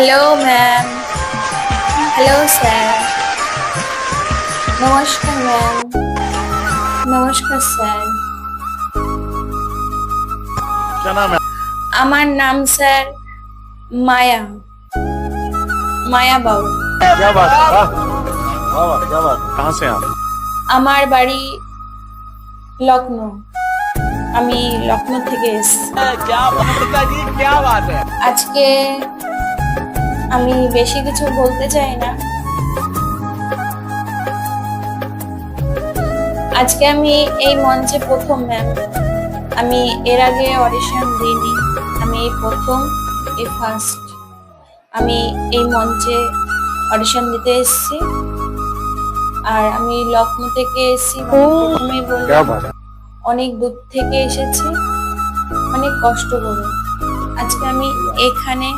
Hello ma'am hello sir নমস্কার ma'am নমস্কার sir আমার নাম স্যার মায়া। মায়া বাবু। আমার বাড়ি লখনৌ আমি লখনৌ থেকে এসেছি। আজকে আমি বেশি কিছু বলতে চাই না। আজকে আমি এই মঞ্চে প্রথম ম্যাম আমি এর আগে অডিশন দিইনি। আমি এই প্রথম এই ফার্স্ট আমি এই মঞ্চে অডিশন দিতে এসেছি। আর আমি লক্ষ্ণৌ থেকে এসেছি। মানে প্রথমে বললাম অনেক দূর থেকে এসেছি। অনেক কষ্ট করে। আজকে আমি এখানে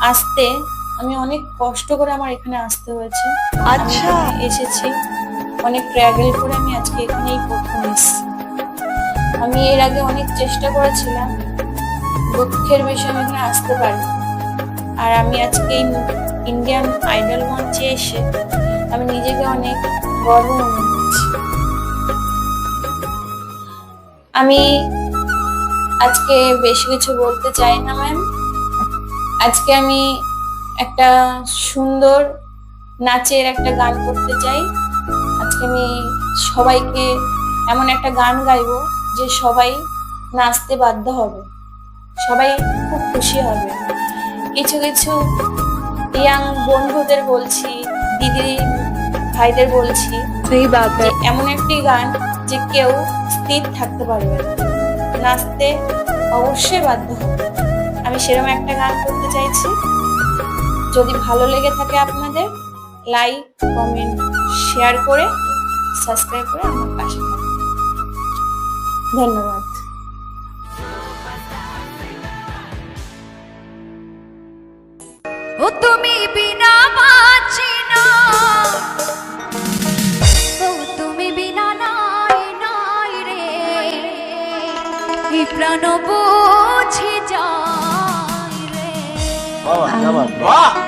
আসতে আমি অনেক কষ্ট করে আমার এখানে আসতে হয়েছে। আচ্ছা। এসেছি। অনেক ট্রাভেল করে আমি আজকে এখানেই প্রথম এসেছি। আমি এর আগে অনেক চেষ্টা করেছিলাম। দুঃখের বিষয়ে আমি এখানে আসতে পারি আর আমি আজকে এই ইন্ডিয়ান আইডল মঞ্চে এসে আমি নিজেকে অনেক গর্ব মনে করছি। আমি আজকে বেশি কিছু বলতে চাই না ম্যাম আজকে আমি একটা সুন্দর নাচের একটা গান করতে চাই। আজকে আমি সবাইকে এমন একটা গান গাইব যে সবাই নাচতে বাধ্য হবে। সবাই খুব খুশি হবে। কিছু কিছু ইয়াং বন্ধুদের বলছি দিদি ভাইদের বলছি এমন একটি গান যে কেউ স্থির থাকতে পারবে নাচতে অবশ্যই বাধ্য হবে। সেরকম একটা গান করতে চাইছি। যদি ভালো লেগে থাকে আপনাদের লাইক কমেন্ট শেয়ার করে সাবস্ক্রাইব করে আমার পাশে ধন্যবাদ। 吻合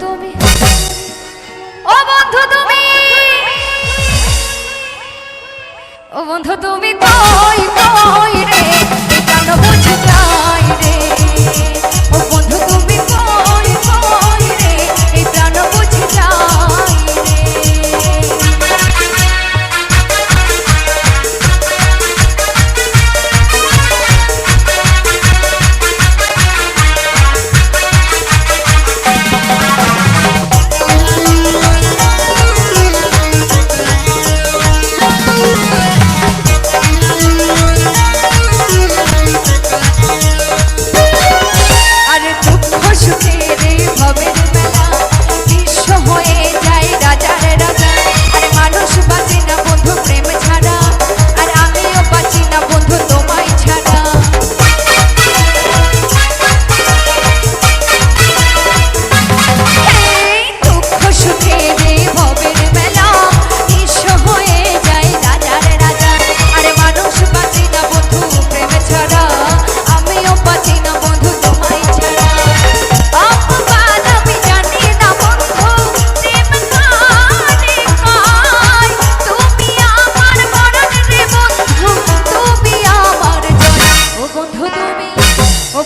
তুমি। ও বন্ধু তুমি। ও বন্ধু তুমি কই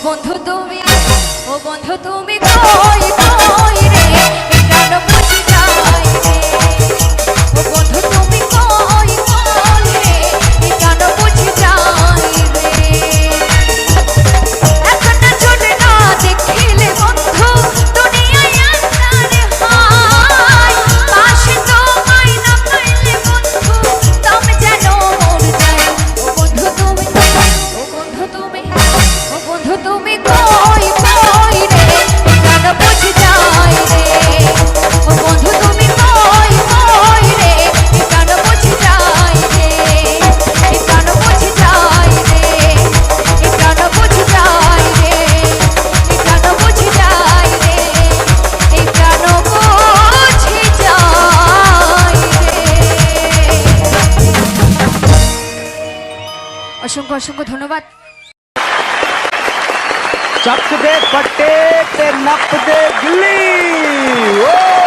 বন্ধু তুমি ও বন্ধু তুমি অসংখ্য অসংখ্য ধন্যবাদ। চক দে পটে তে নপ দে ও!